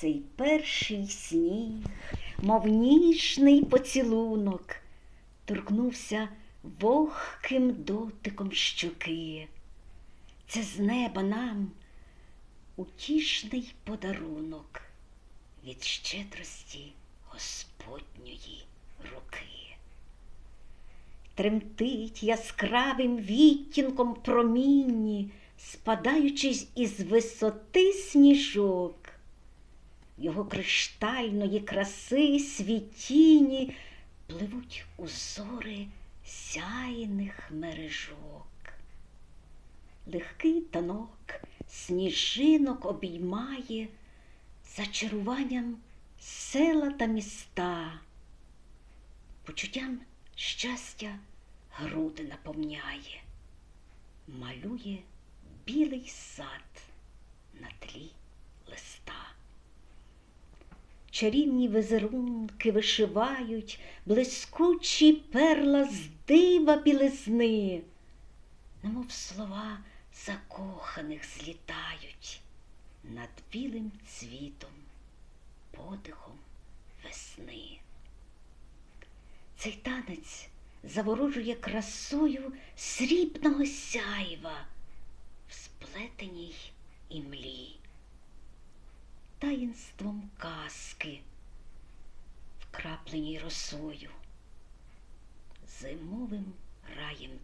Цей перший сніг, мов ніжний поцілунок, торкнувся вогким дотиком щоки. Це з неба нам утішний подарунок від щедрості Господньої руки. Тремтить яскравим відтінком промінні, спадаючись із висоти сніжок. Його криштальної краси світіні пливуть узори сяйних мережок. Легкий танок сніжинок обіймає зачаруванням села та міста, почуттям щастя груди наповняє, малює білий сад на тлі листа. Чарівні візерунки вишивають блискучі перла з дива білизни, немов слова закоханих злітають над білим цвітом, подихом весни. Цей танець заворожує красою срібного сяйва в сплетеній імлі, таїнством казки, вкрапленій росою, зимовим раєм.